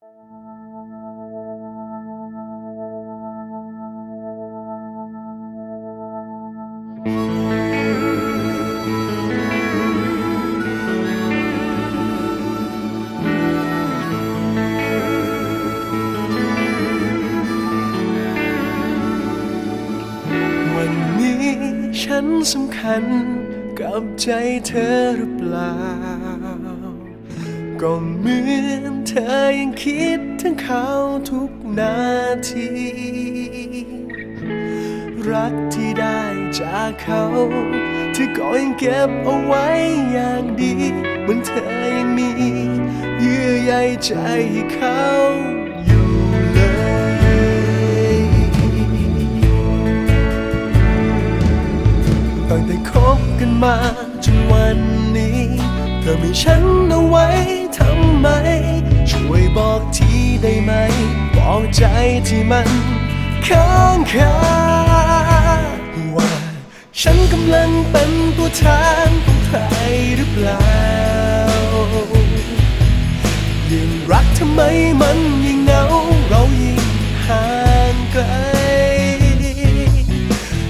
วันนี้ฉันสำคัญกับใจเธอหรือเปล่า ก็เหมือนเธอยังคิดถึงเขาทุกนาที รักที่ได้จากเขา เธอก็ยังเก็บเอาไว้อย่างดีเหมือนเธอยังมี เยื่อใยใจให้เขาอยู่เลยตั้งแต่คบกันมาจนวันนี้ เธอมีฉันเอาไว้ ทำไม ช่วยบอกทีได้ไหม บอกใจที่มันค้างคาว่า ฉันกำลังเป็นตัวแทนของใครหรือเปล่ายิ่งรักทำไมมันยิ่งเหงาเรายิ่งห่างไกล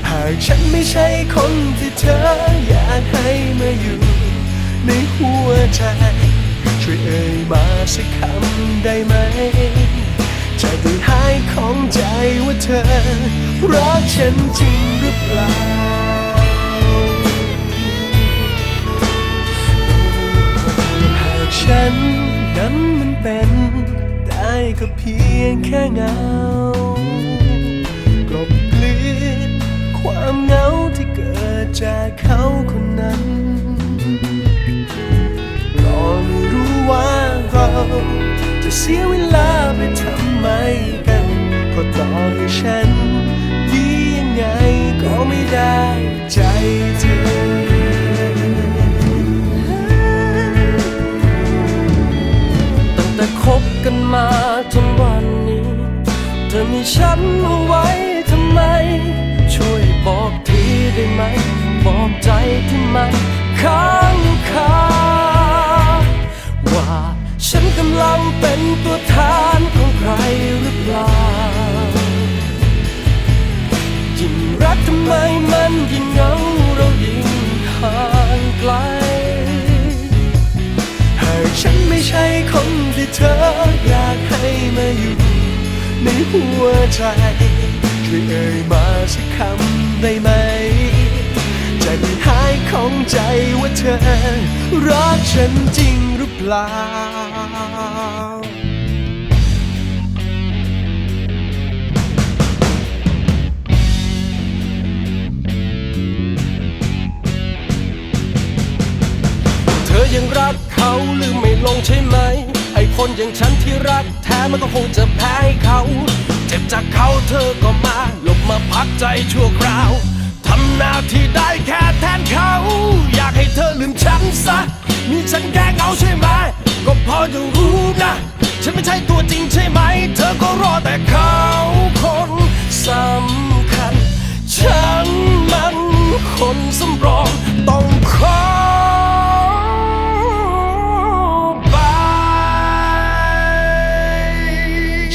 หากฉันไม่ใช่คนที่เธออยากให้มาอยู่ในหัวใจ ช่วยเอ่ยมาสักคำได้ไหมจะได้หายของใจว่าเธอ รักฉันจริงหรือเปล่าหากฉันนั้นมันเป็น ได้ก็เพียงแค่เงา จะเสียเวลาไปทำไมกัน เพราะต่อให้ฉัน เธออยากให้มาอยู่ ในหัวใจช่วยเอ่ยมาสักคำได้ไหมจะได้หายของใจว่าเธอ รักฉันจริงหรือเปล่าเธอยังรักเขาลืมไม่ลงใช่ไหม คนอย่างฉันที่รักแท้มันก็คงจะแพ้ให้เขา เจ็บจากเขาเธอก็มา หลบมาพักใจชั่วคราวทำหน้าที่ได้แค่แทนเขา อยากให้เธอลืมฉันซะ มีฉันแค่เงาใช่ไหม ก็พอจะรู้นะ ฉันไม่ใช่ตัวจริงใช่ไหม เธอก็รอแต่เขาคนสำ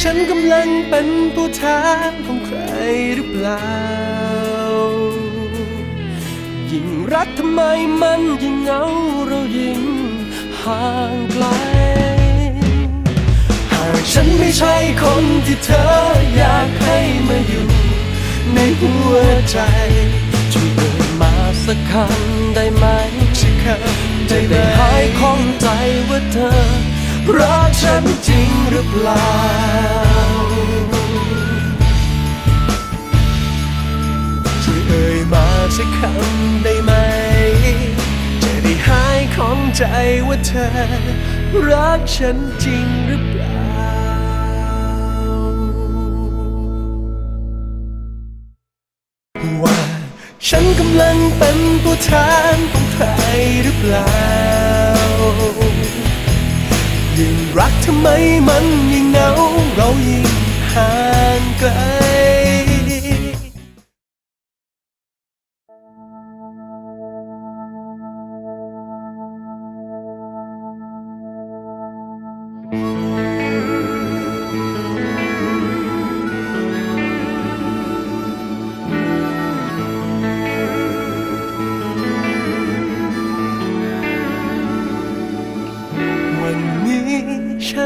ฉันกำลังเป็นตัวแทนของใครหรือเปล่า ยิ่งรักทำไมมันยิ่งเหงาเรายิ่งห่างไกล หากฉันไม่ใช่คนที่เธออยากให้มาอยู่ในหัวใจช่วยเอ่ยมาสักคำได้ไหมสักคำจะได้หมได้หายข้องใจว่าเธอ รักฉันจริงหรือเปล่า ช่วยเอ่ยมาสักคำได้ไหม จะได้หายของใจว่าเธอ รักฉันจริงหรือเปล่าว่าฉันกำลังเป็นตัวแทนของใครหรือเปล่า รักทำไมมันยิ่งเหงาเรายิ่งห่างไกลเ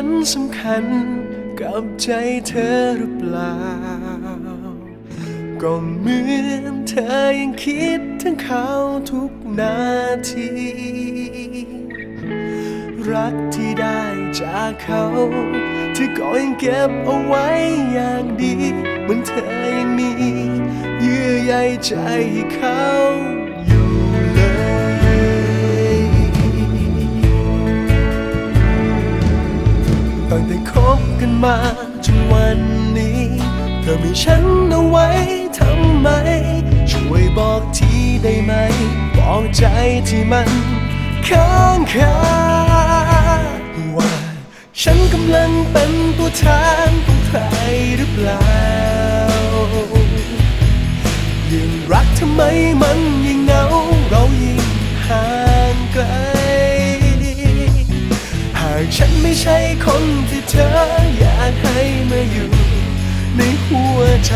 ฉันสำคัญกับใจเธอหรือเปล่า ก็เหมือนเธอยังคิดถึงเขาทุกนาที รักที่ได้จากเขาเธอก็ยังเก็บเอาไว้อย่างดี เหมือนเธอยังมี เยื่อใยใจเขา ตั้งแต่คบกันมาจนวันนี้ เธอมีฉันเอาไว้ทำไม ช่วยบอกทีได้ไหม บอกใจที่มันค้างคาว่า ฉันกำลังเป็นตัวแทนของใครหรือเปล่ายิ่งรักทำไมมันยิ่งเหงาเรายิ่งหา ฉันไม่ใช่คนที่เธออยากให้มาอยู่ในหัวใจ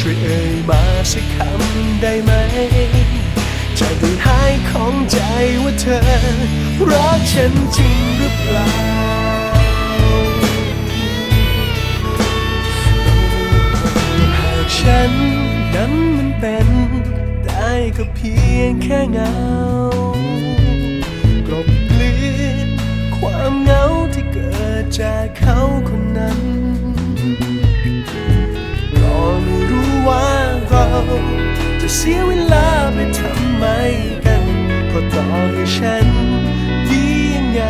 ช่วยเอ่ยมาสักคำได้ไหมจะได้หายของใจว่าเธอ รักฉันจริงหรือเปล่าหากฉันนั้นมันเป็น ได้ก็เพียงแค่เงา ความเหงาที่เกิดจากเขาคนนั้นก็ไม่รู้ว่าเราจะเสียเวลาไปทำไมกันก็ต่อให้ฉันดียังไง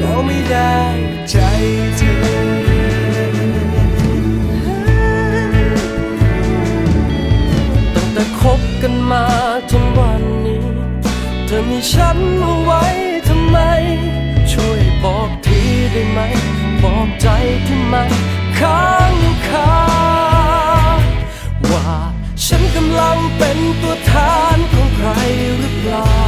ก็ไม่ได้ใจเธอตั้งแต่คบกันมาจนวันนี้ เธอมีฉันเอาไว้ ได้ไหม บอกใจที่มันค้างคาว่าฉันกำลังเป็นตัวแทนของใครหรือเปล่า